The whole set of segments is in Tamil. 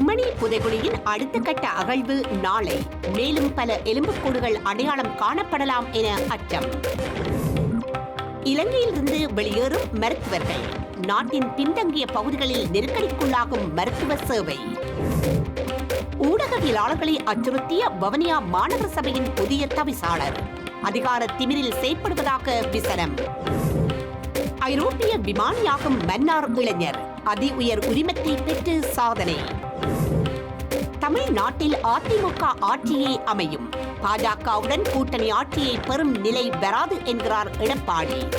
செம்மணி புதைகுழியின் அடுத்த கட்ட அகழ்வு நாளை. மேலும் பல எலும்புக்கூடுகள் அடையாளம் காணப்படலாம் என அச்சம். இலங்கையிலிருந்து வெளியேறும் மருத்துவர்கள். நாட்டின் பின்தங்கிய பகுதிகளில் நெருக்கடிக்குள்ளாகும் மருத்துவ சேவை. ஊடகவியலாளர்களை அச்சுறுத்திய வவனியா மாநகர சபையின் புதிய தவிசாளர். அதிகார திமிரில் செயற்படுவதாக விசனம். ஐரோப்பிய விமானியாகும் மன்னார் இளைஞர். அதி உயர் உரிமத்தை பெற்று சாதனை. தமிழ்நாட்டில் அதிமுக ஆட்சியே அமையும். பாஜகவுடன் கூட்டணி ஆட்சியை பெறும் நிலை வராது என்கிறார் எடப்பாடி.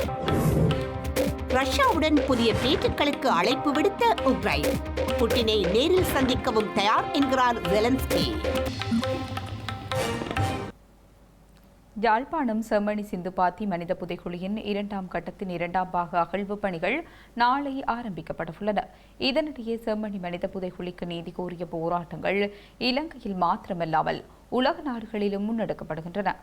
ரஷ்யாவுடன் புதிய பேச்சுக்களுக்கு அழைப்பு விடுத்த உக்ரைன். புட்டினை நேரில் சந்திக்கவும் தயார் என்கிறார் ஜெலன்ஸ்கி யாழ்ப்பாணம் செம்மணி சிந்துபாத்தி மனித புதைக்குழியின் இரண்டாம் கட்டத்தின் இரண்டாம் பாக அகழ்வு பணிகள் நாளை ஆரம்பிக்கப்படவுள்ளன. இதனிடையே செம்மணி மனித புதைக்குழிக்கு நீதி கோரிய போராட்டங்கள் இலங்கையில் மாத்திரமல்லாமல் உலக நாடுகளிலும் முன்னெடுக்கப்படுகின்றன.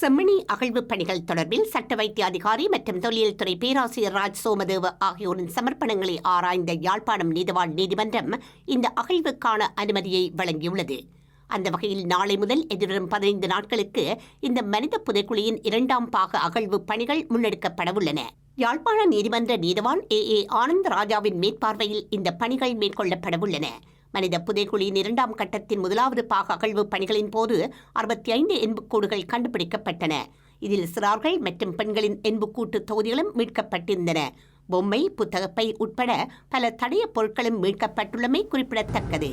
செம்மணி அகழ்வு பணிகள் தொடர்பில் சட்ட வைத்திய அதிகாரி மற்றும் தொல்லியல் துறை பேராசிரியர் ராஜ் சோமதேவ ஆகியோரின் சமர்ப்பணங்களை ஆராய்ந்த யாழ்ப்பாணம் நீதிவான் நீதிமன்றம் இந்த அகழ்வுக்கான அனுமதியை வழங்கியுள்ளது. அந்த வகையில் நாளை முதல் எதிர்வரும் பதினைந்து நாட்களுக்கு இந்த மனித புதைக்குழியின் இரண்டாம் பாக அகழ்வு பணிகள் முன்னெடுக்கப்படவுள்ளன. யாழ்ப்பாண நீதிமன்ற நீதவான் ஏ. ஏ. ஆனந்த ராஜாவின் மேற்பார்வையில் இந்த பணிகள் மேற்கொள்ளப்படவுள்ளன. மனித புதைக்குழியின் இரண்டாம் கட்டத்தின் முதலாவது பாக அகழ்வு பணிகளின் போது அறுபத்தி ஐந்து எண்புக்கூடுகள் கண்டுபிடிக்கப்பட்டன. இதில் சிறார்கள் மற்றும் பெண்களின் எண்புக்கூட்டு தொகுதிகளும் மீட்கப்பட்டிருந்தன. பொம்மை புத்தகப்பை உட்பட பல தடைய பொருட்களும் மீட்கப்பட்டுள்ளமை குறிப்பிடத்தக்கது.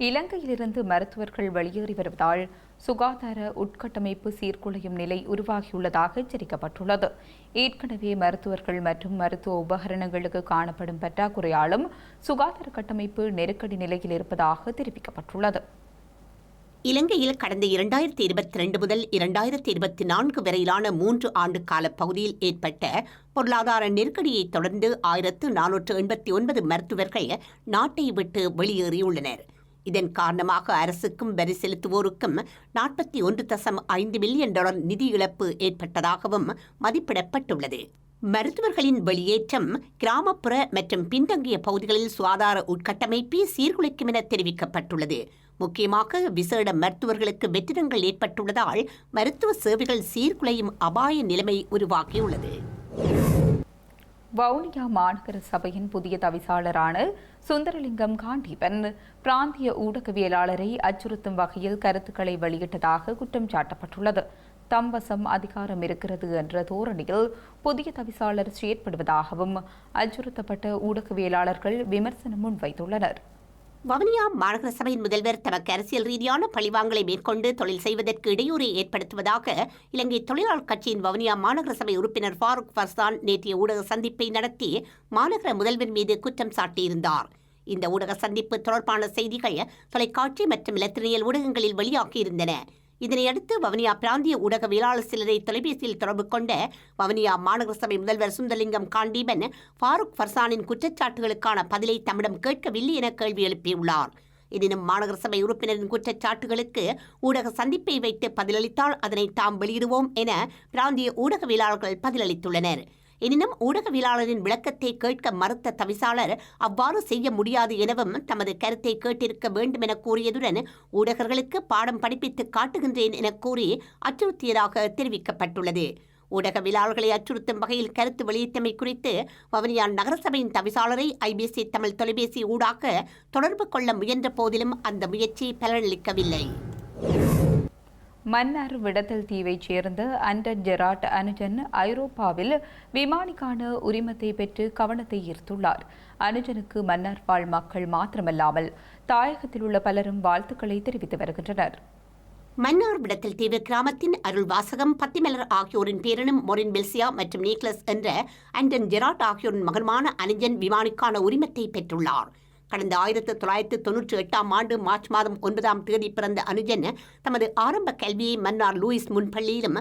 இலங்கையிலிருந்து மருத்துவர்கள் வெளியேறி வருவதால் சுகாதார உட்கட்டமைப்பு சீர்குலையும் நிலை உருவாகியுள்ளதாக எச்சரிக்கப்பட்டுள்ளது. ஏற்கனவே மருத்துவர்கள் மற்றும் மருத்துவ உபகரணங்களுக்கு காணப்படும் பற்றாக்குறையாலும் சுகாதார கட்டமைப்பு நெருக்கடி நிலையில் இருப்பதாக தெரிவிக்கப்பட்டுள்ளது. இலங்கையில் கடந்த இரண்டாயிரத்தி இருபத்தி ரெண்டு முதல் இரண்டாயிரத்தி இருபத்தி நான்கு வரையிலான மூன்று ஆண்டு கால பகுதியில் ஏற்பட்ட பொருளாதார நெருக்கடியை தொடர்ந்து ஆயிரத்து நானூற்று எண்பத்தி ஒன்பது மருத்துவர்கள் நாட்டை விட்டு வெளியேறியுள்ளனர். இதன் காரணமாக அரசுக்கும் வரி செலுத்துவோருக்கும் நாற்பத்தி ஒன்று தசம் ஐந்து மில்லியன் டாலர் நிதி இழப்பு ஏற்பட்டதாகவும் மதிப்பிடப்பட்டுள்ளது. மருத்துவர்களின் வெளியேற்றம் கிராமப்புற மற்றும் பின்தங்கிய பகுதிகளில் சுகாதார உட்கட்டமைப்பை சீர்குலைக்கும் என தெரிவிக்கப்பட்டுள்ளது. முக்கியமாக விசேட மருத்துவர்களுக்கு வெற்றிடங்கள் ஏற்பட்டுள்ளதால் மருத்துவ சேவைகள் சீர்குலையும் அபாய நிலைமை உருவாகியுள்ளது. வவுனியா மாநகர சபையின் புதிய தவிசாளரான சுந்தரலிங்கம் காண்டீபன் பிராந்திய ஊடகவியலாளரை அச்சுறுத்தும் வகையில் கருத்துக்களை வெளியிட்டதாக குற்றம் சாட்டப்பட்டுள்ளது. தம்வசம் அதிகாரம் இருக்கிறது என்ற தோரணியில் புதிய தவிசாளர் செயற்படுவதாகவும் அச்சுறுத்தப்பட்ட ஊடகவியலாளர்கள் விமர்சனம் முன்வைத்துள்ளனர். வவுனியா மாநகர சபையின் முதல்வர் தமக்கு அரசியல் ரீதியான பழிவாங்கலை மேற்கொண்டு தொழில் செய்வதற்கு இடையூறை ஏற்படுத்துவதாக இலங்கை தொழிலாளர் கட்சியின் வவுனியா மாநகர சபை உறுப்பினர் ஃபாரூக் ஃபர்சான் நேற்றைய ஊடக சந்திப்பை நடத்தி மாநகர முதல்வர் மீது குற்றம் சாட்டியிருந்தார். இந்த ஊடக சந்திப்பு தொடர்பான செய்திகள் தொலைக்காட்சி மற்றும் இலத்திரியல் ஊடகங்களில் வெளியாகியிருந்தன. இதனையடுத்து வவனியா பிராந்திய ஊடகவியலாளர் சிலரை தொலைபேசியில் தொடர்பு கொண்ட வவனியா மாநகர சபை முதல்வர் சுந்தரலிங்கம் காண்டீபன் ஃபாரூக் ஃபர்சானின் குற்றச்சாட்டுகளுக்கான பதிலை தம்மிடம் கேட்கவில்லை என கேள்வி எழுப்பியுள்ளார். எனினும் மாநகர சபை உறுப்பினரின் குற்றச்சாட்டுகளுக்கு ஊடக சந்திப்பை வைத்து பதிலளித்தால் அதனை தாம் வெளியிடுவோம் என பிராந்திய ஊடகவியலாளர்கள் பதிலளித்துள்ளனர். எனினும் ஊடகவியலாளரின் விளக்கத்தை கேட்க மறுத்த தவிசாளர் அவ்வாறு செய்ய முடியாது எனவும் தமது கருத்தை கேட்டிருக்க வேண்டும் என கூறியதுடன் ஊடகர்களுக்கு பாடம் படிப்பித்து காட்டுகின்றேன் என கூறி அச்சுறுத்தியதாக தெரிவிக்கப்பட்டுள்ளது. ஊடகவியலாளர்களை அச்சுறுத்தும் வகையில் கருத்து வெளியிட்டமை குறித்து வவுனியா நகரசபையின் தவிசாளரை ஐபிசி தமிழ் தொலைபேசி ஊடாக தொடர்பு கொள்ள முயன்ற போதிலும் அந்த முயற்சி பலனளிக்கவில்லை. மன்னார் விடத்தல் தீவைச் சேர்ந்த அண்டர் ஜெராட் அனுஜன் ஐரோப்பாவில் விமானிக்கான உரிமத்தை பெற்று கவனத்தை ஈர்த்துள்ளார். அனுஜனுக்கு மன்னார் வாழ் மக்கள் மாத்திரமல்லாமல் தாயகத்தில் உள்ள பலரும் வாழ்த்துக்களை தெரிவித்து வருகின்றனர். மன்னார் விடத்தில் தீவு கிராமத்தின் அருள் வாசகம் பத்திமலர் ஆகியோரின் பேரனும் மொரின் பெல்சியா மற்றும் நீக்லஸ் என்ற அண்டன் ஜெராட் ஆகியோரின் மகனுமான அனுஜன் விமானிக்கான உரிமத்தை பெற்றுள்ளார். கடந்த ஆயிரத்து தொள்ளாயிரத்து தொன்னூற்றி எட்டாம் ஆண்டு மார்ச் மாதம் ஒன்பதாம் தேதி பிறந்த அனுஜன் தமது ஆரம்ப கல்வியை மன்னார் லூயிஸ் முன்பள்ளியிலும்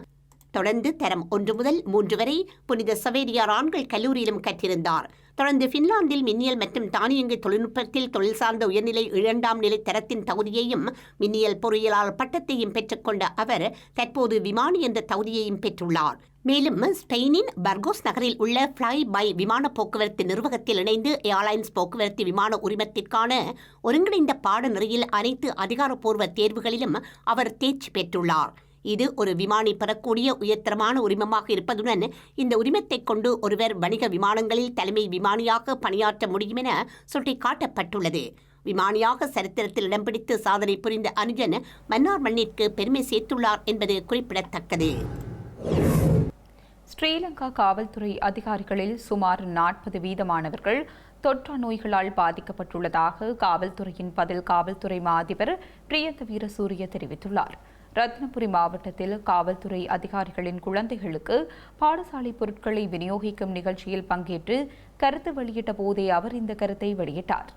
தொடர்ந்து தரம் ஒன்று முதல் மூன்று வரை புனித சவேரியார் ஆண்கள் கல்லூரியிலும் கற்றிருந்தார். தொடர்ந்து பின்லாந்தில் மின்னியல் மற்றும் தானியங்கி தொழில்நுட்பத்தில் தொழில் சார்ந்த உயர்நிலை இரண்டாம் நிலை தரத்தின் தகுதியையும் மின்னியல் பொறியியலாளர் பட்டத்தையும் பெற்றுக்கொண்ட அவர் தற்போது விமானி என்ற தகுதியையும் பெற்றுள்ளார். மேலும் ஸ்பெயினின் பர்கோஸ் நகரில் உள்ள ஃப்ளை பை விமான போக்குவரத்து நிர்வாகத்தில் இணைந்து ஏர்லைன்ஸ் போக்குவரத்து விமான உரிமத்திற்கான ஒருங்கிணைந்த பாடநெறியில் அனைத்து அதிகாரப்பூர்வ தேர்வுகளிலும் அவர் தேர்ச்சி பெற்றுள்ளார். இது ஒரு விமானி பெறக்கூடிய உயர்தரமான உரிமமாக இருப்பதுடன் இந்த உரிமத்தை கொண்டு ஒருவர் வணிக விமானங்களில் தலைமை விமானியாக பணியாற்ற முடியும் என சுட்டிக்காட்டப்பட்டுள்ளது. விமானியாக சரித்திரத்தில் இடம் பிடித்து சாதனை புரிந்த அனுஜன் மன்னார் மண்ணிற்கு பெருமை சேர்த்துள்ளார் என்பது குறிப்பிடத்தக்கது. ஸ்ரீலங்கா காவல்துறை அதிகாரிகளில் சுமார் நாற்பது வீதமானவர்கள் தொற்றா நோய்களால் பாதிக்கப்பட்டுள்ளதாக காவல்துறையின் பதில் காவல்துறை மா அதிபர் பிரியந்த வீரசூரிய தெரிவித்துள்ளார். ரத்னபுரி மாவட்டத்தில் காவல்துறை அதிகாரிகளின் குழந்தைகளுக்கு பாடசாலை பொருட்களை விநியோகிக்கும் நிகழ்ச்சியில் பங்கேற்று கருத்து வெளியிட்ட போதே அவர் இந்த கருத்தை வெளியிட்டார்.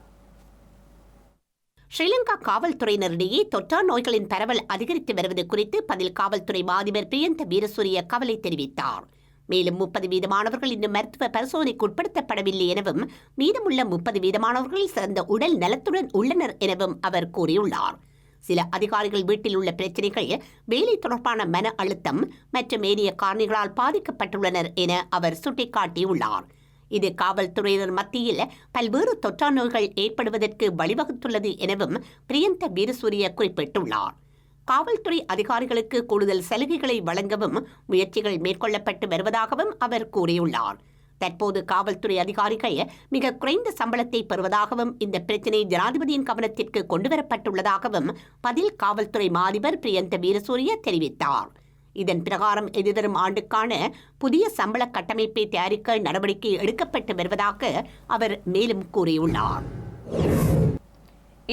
ஸ்ரீலங்கா காவல்துறையினரிடையே தொற்றா நோய்களின் பரவல் அதிகரித்து வருவது குறித்து பதில் காவல்துறை மாதிபர் பிரியந்த வீரசூரிய கவலை தெரிவித்தார். மேலும் முப்பது வீதமானவர்கள் இன்னும் மருத்துவ பரிசோதனைக்கு உட்படுத்தப்படவில்லை எனவும் மீதமுள்ள முப்பது வீதமானவர்கள் சிறந்த உடல் நலத்துடன் உள்ளனர் எனவும் அவர் கூறியுள்ளார். சில அதிகாரிகள் வீட்டில் உள்ள பிரச்சனைகள் வேலை தொடர்பான மன அழுத்தம் மற்றும் ஏனைய காரணிகளால் பாதிக்கப்பட்டுள்ளனர் என அவர் சுட்டிக்காட்டியுள்ளார். இது காவல்துறையினர் மத்தியில் பல்வேறு தொற்றா நோய்கள் ஏற்படுவதற்கு வழிவகுத்துள்ளது எனவும் பிரியந்த வீரசூரிய குறிப்பிட்டுள்ளார். காவல்துறை அதிகாரிகளுக்கு கூடுதல் சலுகைகளை வழங்கவும் முயற்சிகள் மேற்கொள்ளப்பட்டு வருவதாகவும் அவர் கூறியுள்ளார். தற்போது காவல்துறை அதிகாரிகள் மிக குறைந்த சம்பளத்தை பெறுவதாகவும் இந்த பிரச்சினை ஜனாதிபதியின் கவனத்திற்கு கொண்டுவரப்பட்டுள்ளதாகவும் பதில் காவல்துறை மாதிபர் பிரியந்த வீரசூரிய தெரிவித்தார். இதன் பிரகாரம் எதிர்வரும் ஆண்டுக்கான புதிய சம்பள கட்டமைப்பை தயாரிக்க நடவடிக்கை எடுக்கப்பட்டு வருவதாக அவர் மேலும் கூறியுள்ளார்.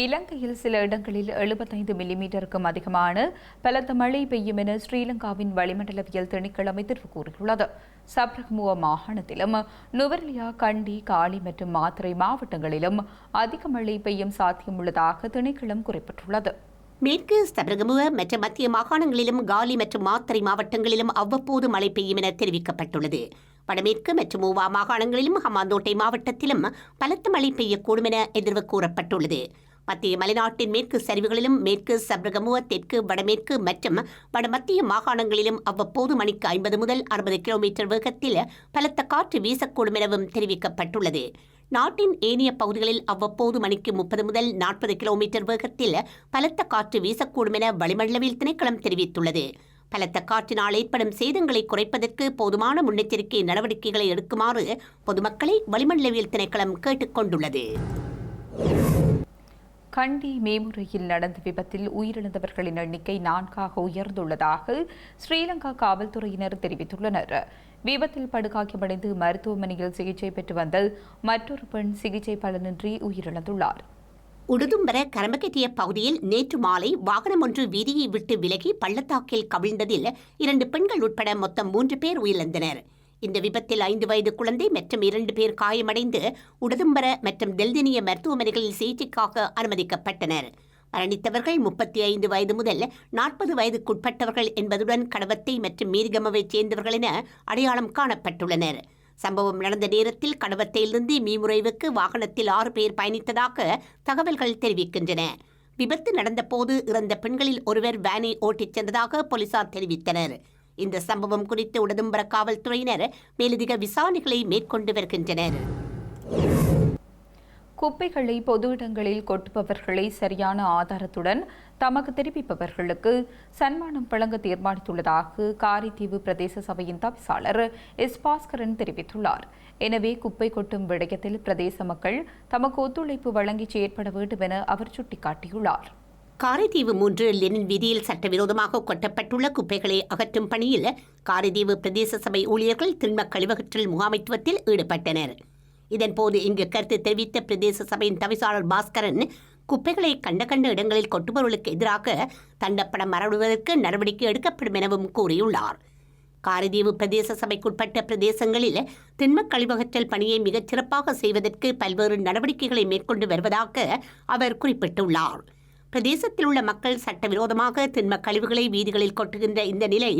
இலங்கையில் சில இடங்களில் எழுபத்தைந்து மில்லிமீட்டருக்கும் அதிகமான பலத்த மழை பெய்யும் என ஸ்ரீலங்காவின் வளிமண்டலவியல் திணைக்களமை தெரிவு கூறியுள்ளது. சப்ரகமுவ மாகாணத்திலும் நுவர்லியா கண்டி காலி மற்றும் மாத்திரை மாவட்டங்களிலும் அதிக மழை பெய்யும் சாத்தியம் உள்ளதாக திணைக்களம் குறிப்பிட்டுள்ளது. மேற்கு சபரகமுவ மற்றும் மத்திய மாகாணங்களிலும் காலி மற்றும் மாத்தறை மாவட்டங்களிலும் அவ்வப்போது மழை பெய்யும் என தெரிவிக்கப்பட்டுள்ளது. வடமேற்கு மற்றும் மூவா மாகாணங்களிலும் ஹமாந்தோட்டை மாவட்டத்திலும் பலத்த மழை பெய்யக்கூடும் என எதிர்வு கூறப்பட்டுள்ளது. மத்திய மலைநாட்டின் மேற்கு சரிவுகளிலும் மேற்கு சப்ரகமுவ தெற்கு வடமேற்கு மற்றும் வடமத்திய மாகாணங்களிலும் அவ்வப்போது மணிக்கு ஐம்பது முதல் அறுபது கிலோமீட்டர் வேகத்தில் பலத்த காற்று வீசக்கூடும் எனவும் தெரிவிக்கப்பட்டுள்ளது. நாட்டின் ஏனைய பகுதிகளில் அவ்வப்போது மணிக்கு முப்பது முதல் நாற்பது கிலோமீட்டர் வேகத்தில் பலத்த காற்று வீசக்கூடும் என வளிமண்டலவியல் திணைக்களம் தெரிவித்துள்ளது. பலத்த காற்றினால் ஏற்படும் சேதங்களை குறைப்பதற்கு போதுமான முன்னெச்சரிக்கை நடவடிக்கைகளை எடுக்குமாறு பொதுமக்களை வளிமண்டலவியல் திணைக்களம் கேட்டுக் கொண்டுள்ளது கண்டி மேமுறையில் நடந்த விபத்தில் உயிரிழந்தவர்களின் எண்ணிக்கை நான்காக உயர்ந்துள்ளதாக ஸ்ரீலங்கா காவல்துறையினர் தெரிவித்துள்ளனர். விபத்தில் படுகாயமடைந்து மருத்துவமனையில் சிகிச்சை பெற்று வந்த மற்றொரு பெண் சிகிச்சை பலனின்றி உயிரிழந்துள்ளார். உடுதும்பர கரம்பக்கெட்டிய பகுதியில் நேற்று மாலை வாகனம் ஒன்று வீதியை விட்டு விலகி பள்ளத்தாக்கில் கவிழ்ந்ததில் இரண்டு பெண்கள் உட்பட மொத்தம் மூன்று பேர் உயிரிழந்தனர். இந்த விபத்தில் ஐந்து வயது குழந்தை மற்றும் இரண்டு பேர் காயமடைந்து உடதும்பர மற்றும் தெல்தினிய மருத்துவமனைகளில் சிகிச்சைக்காக அனுமதிக்கப்பட்டனர். மரணித்தவர்கள் முப்பத்தி ஐந்து வயது முதல் நாற்பது வயதுக்குட்பட்டவர்கள் என்பதுடன் கடவத்தை மற்றும் மீரிகமவைச் சேர்ந்தவர்கள் என அடையாளம் காணப்பட்டுள்ளனர். சம்பவம் நடந்த நேரத்தில் கடவத்தையிலிருந்து மீமுறைவுக்கு வாகனத்தில் ஆறு பேர் பயணித்ததாக தகவல்கள் தெரிவிக்கின்றன. விபத்து நடந்தபோது இறந்த பெண்களில் ஒருவர் வேனை ஓட்டிச் சென்றதாக போலீசார் தெரிவித்தனர். இந்த சம்பவம் குறித்து உடதும்பர காவல்துறையினர் மேலதிக விசாரணைகளை மேற்கொண்டு வருகின்றனர். குப்பைகளை பொது இடங்களில் கொட்டுபவர்களை சரியான ஆதாரத்துடன் தமக்கு தெரிவிப்பவர்களுக்கு சன்மானம் வழங்க தீர்மானித்துள்ளதாக காரைதீவு பிரதேச சபையின் தவிசாளர் எஸ் பாஸ்கரன் தெரிவித்துள்ளார். எனவே குப்பை கொட்டும் விடயத்தில் பிரதேச மக்கள் தமக்கு ஒத்துழைப்பு வழங்கி செயற்பட வேண்டும் என அவர் சுட்டிக்காட்டியுள்ளார். காரைதீவு மூன்று லெனின் வீதியில் சட்டவிரோதமாக கொட்டப்பட்டுள்ள குப்பைகளை அகற்றும் பணியில் காரைதீவு பிரதேச சபை ஊழியர்கள் திண்ம கழிவகற்றல் முகாமைத்துவத்தில் ஈடுபட்டனர். இதன்போது இங்கு கருத்து தெரிவித்த பிரதேச சபையின் தவிசாளர் பாஸ்கரன் குப்பைகளை கண்ட கண்ட இடங்களில் கொட்டுபவர்களுக்கு எதிராக தண்டப்படம் மரடுவதற்கு நடவடிக்கை எடுக்கப்படும் எனவும் கூறியுள்ளார். காரைதீவு பிரதேச சபைக்குட்பட்ட பிரதேசங்களில் திண்மக் கழிவகற்றல் பணியை மிகச் சிறப்பாக செய்வதற்கு பல்வேறு நடவடிக்கைகளை மேற்கொண்டு வருவதாக அவர் குறிப்பிட்டுள்ளார். பிரதேசத்தில் உள்ள மக்கள் சட்டவிரோதமாக திண்ம கழிவுகளை வீதிகளில் கொட்டுகின்ற இந்த நிலை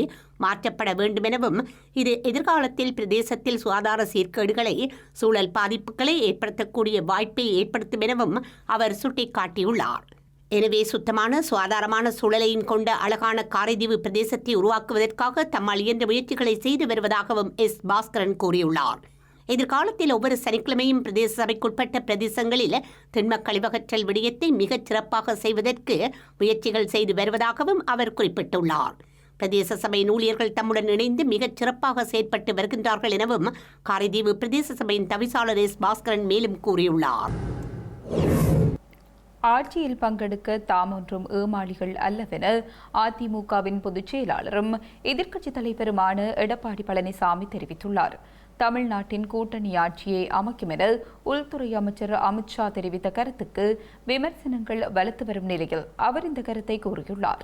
மாற்றப்பட வேண்டும் எனவும் இது எதிர்காலத்தில் பிரதேசத்தில் சுகாதார சீர்கேடுகளை சூழல் பாதிப்புகளை ஏற்படுத்தக்கூடிய வாய்ப்பை ஏற்படுத்தும் எனவும் அவர் சுட்டிக்காட்டியுள்ளார். எனவே சுத்தமான சுகாதாரமான சூழலையும் கொண்ட அழகான காரைதீவு பிரதேசத்தை உருவாக்குவதற்காக தம்மால் இயன்ற முயற்சிகளை செய்து வருவதாகவும் எஸ். பாஸ்கரன் கூறியுள்ளார். எதிர்காலத்தில் ஒவ்வொரு சனிக்கிழமையும் பிரதேச சபைக்குட்பட்ட பிரதேசங்களில் திண்மக் கழிவகற்றல் விடயத்தை மிகச் சிறப்பாக செய்வதற்கு முயற்சிகள் செய்து வருவதாகவும் அவர் குறிப்பிட்டுள்ளார். பிரதேச சபையின் ஊழியர்கள் தம்முடன் இணைந்து மிகச் சிறப்பாக செயற்பட்டு வருகின்றார்கள் எனவும் காரைதீவு பிரதேச சபையின் தவிசாளர் எஸ். பாஸ்கரன் மேலும் கூறியுள்ளார். ஆட்சியில் பங்கெடுக்க தாம் ஒன்றும் ஏமாளிகள் அல்லவென அதிமுகவின் பொதுச் செயலாளரும் எதிர்க்கட்சித் தலைவருமான எடப்பாடி பழனிசாமி தெரிவித்துள்ளார். தமிழ்நாட்டின் கூட்டணி ஆட்சியை அமைக்கும் என உள்துறை அமைச்சர் அமித்ஷா தெரிவித்த கருத்துக்கு விமர்சனங்கள் வலுத்து வரும் நிலையில் அவர் இந்த கருத்தை கூறியுள்ளார்.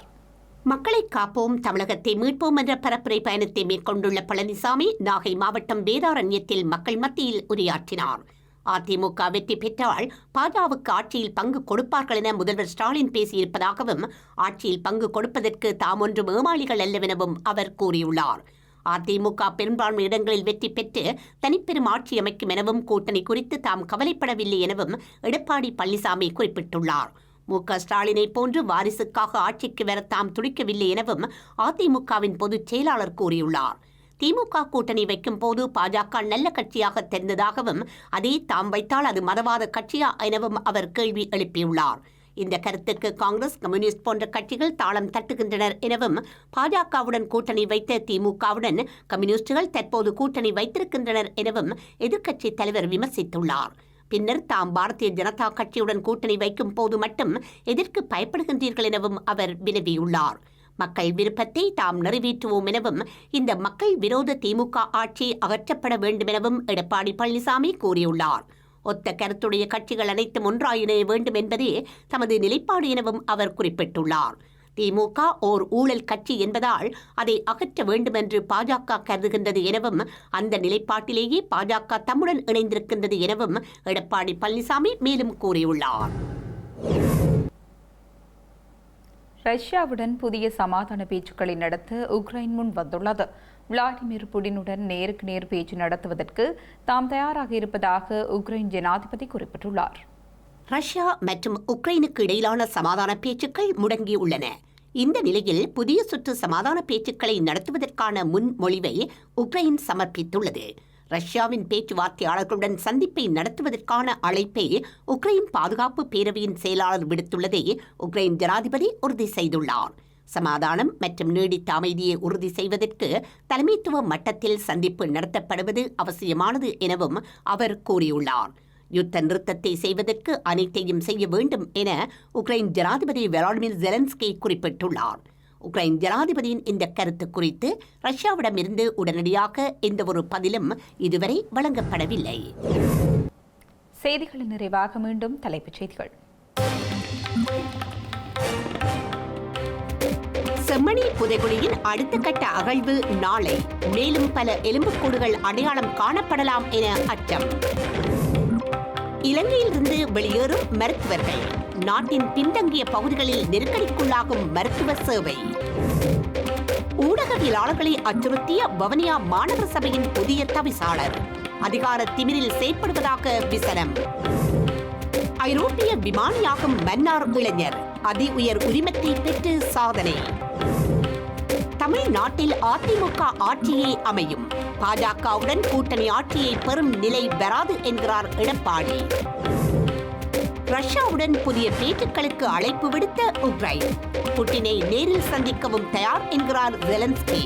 மக்களை காப்போம் தமிழகத்தை மீட்போம் என்ற பரப்புரை பயணத்தை மேற்கொண்டுள்ள பழனிசாமி நாகை மாவட்டம் வேதாரண்யத்தில் மக்கள் மத்தியில் உரையாற்றினார். அதிமுக வெற்றி பெற்றால் பாஜகவுக்கு ஆட்சியில் பங்கு கொடுப்பார்கள் என முதல்வர் ஸ்டாலின் பேசியிருப்பதாகவும் ஆட்சியில் பங்கு கொடுப்பதற்கு தாம் ஒன்றும் ஏமாளிகள் அல்லவெனவும் அவர் கூறியுள்ளார். அதிமுக பெரும்பான்மை இடங்களில் வெற்றி பெற்று தனிப்பெரும் ஆட்சி அமைக்கும் எனவும் கூட்டணி குறித்து தாம் கவலைப்படவில்லை எனவும் எடப்பாடி பழனிசாமி குறிப்பிட்டுள்ளார். மு. க. ஸ்டாலினை போன்று வாரிசுக்காக ஆட்சிக்கு வர தாம் துடிக்கவில்லை எனவும் அதிமுகவின் பொதுச் செயலாளர் கூறியுள்ளார். திமுக கூட்டணி வைக்கும் போது பாஜக நல்ல கட்சியாக தெரிந்ததாகவும் அதை தாம் வைத்தால் அது மதவாத கட்சியா எனவும் அவர் கேள்வி எழுப்பியுள்ளார். இந்த கருத்துக்கு காங்கிரஸ் கம்யூனிஸ்ட் போன்ற கட்சிகள் தாளம் தட்டுகின்றனர் எனவும் பாஜகவுடன் கூட்டணி வைத்த திமுகவுடன் கம்யூனிஸ்டுகள் தற்போது கூட்டணி வைத்திருக்கின்றனர் எனவும் எதிர்க்கட்சித் தலைவர் விமர்சித்துள்ளார். பின்னர் தாம் பாரதிய ஜனதா கட்சியுடன் கூட்டணி வைக்கும் போது மட்டும் எதற்கு பயப்படுகின்றீர்கள் எனவும் அவர் வினவியுள்ளார். மக்கள் விருப்பத்தை தாம் நிறைவேற்றுவோம் எனவும் இந்த மக்கள் விரோத திமுக ஆட்சி அகற்றப்பட வேண்டும் எனவும் எடப்பாடி பழனிசாமி கூறியுள்ளார். ஒத்த கருத்துடைய கட்சிகள் அனைத்தும் ஒன்றாயிணைய வேண்டும் என்பதே தமது நிலைப்பாடு எனவும் அவர் குறிப்பிட்டுள்ளார். திமுக ஓர் ஊழல் கட்சி என்பதால் அதை அகற்ற வேண்டும் என்று பாஜக கருதுகின்றது எனவும் அந்த நிலைப்பாட்டிலேயே பாஜக தம்முடன் இணைந்திருக்கின்றது எனவும் எடப்பாடி பழனிசாமி மேலும் கூறியுள்ளார். ரஷ்யாவுடன் புதிய சமாதான பேச்சுக்களை நடத்த உக்ரைன் முன் வந்துள்ளது. விளாடிமிர் புடினுடன் நேருக்கு நேர் பேச்சு நடத்துவதற்கு தாம் தயாராக இருப்பதாக உக்ரைன் ஜனாதிபதி குறிப்பிட்டுள்ளார். ரஷ்யா மற்றும் உக்ரைனுக்கு இடையிலான சமாதான பேச்சுக்கள் முடங்கியுள்ளன இந்த நிலையில் புதிய சுற்று சமாதான பேச்சுக்களை நடத்துவதற்கான முன்மொழிவை உக்ரைன் சமர்ப்பித்துள்ளது. ரஷ்யாவின் பேச்சுவார்த்தையாளர்களுடன் சந்திப்பை நடத்துவதற்கான அழைப்பை உக்ரைன் பாதுகாப்பு பேரவையின் செயலாளர் விடுத்துள்ளதை உக்ரைன் ஜனாதிபதி உறுதி செய்துள்ளார். சமாதானம் மற்றும் நீடித்த அமைதியை உறுதி செய்வதற்கு தலைமைத்துவ மட்டத்தில் சந்திப்பு நடத்தப்படுவது அவசியமானது எனவும் அவர் கூறியுள்ளார். யுத்த நிறுத்தத்தை செய்வதற்கு அனைத்தையும் செய்ய வேண்டும் என உக்ரைன் ஜனாதிபதி விளாடிமிர் ஜெலன்ஸ்கி குறிப்பிட்டுள்ளார். உக்ரைன் ஜனாதிபதியின் இந்த கருத்து குறித்து ரஷ்யாவிடமிருந்து உடனடியாக எந்தவொரு பதிலும் இதுவரை வழங்கப்படவில்லை. செய்திகளின் நிறைவாக மீண்டும் தலைப்புச் செய்திகள். செம்மணி புதைகுழியின் அடுத்த கட்ட அகழ்வு நாளை. மேலும் பல எலும்புக்கூடுகள் அடையாளம் காணப்படலாம் என அச்சம். இலங்கையிலிருந்து வெளியேறும் மருத்துவர்கள். நாட்டின் பின்தங்கிய பகுதிகளில் நெருக்கடிக்குள்ளாகும் மருத்துவ சேவை. ஊடகவியலாளர்களை அச்சுறுத்திய வவனியா மாநகர சபையின் புதிய தவிசாளர். அதிகார திமிரில் செயற்படுவதாக விசனம். ஐரோப்பிய விமானியாகும் மன்னார் இளைஞர். அதி உயர் உரிமத்தை பெற்று சாதனை. தமிழ்நாட்டில் அதிமுக ஆட்சியே அமையும். பாஜகவுடன் கூட்டணி ஆட்சியை பெறும் நிலை வராது என்கிறார் எடப்பாடி. ரஷ்யாவுடன் புதிய பேச்சுக்களுக்கு அழைப்பு விடுத்த உக்ரைன். புட்டினை நேரில் சந்திக்கவும் தயார் என்கிறார் ஜெலன்ஸ்கி.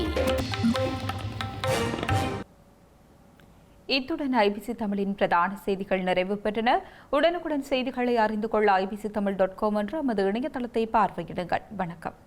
இத்துடன் ஐபிசி தமிழின் பிரதான செய்திகள் நிறைவு பெற்றன. உடனுக்குடன் செய்திகளை அறிந்து கொள்ள ஐபிசி தமிழ் டாட் காம் என்ற நமது இணையதளத்தை பார்வையிடுங்கள். வணக்கம்.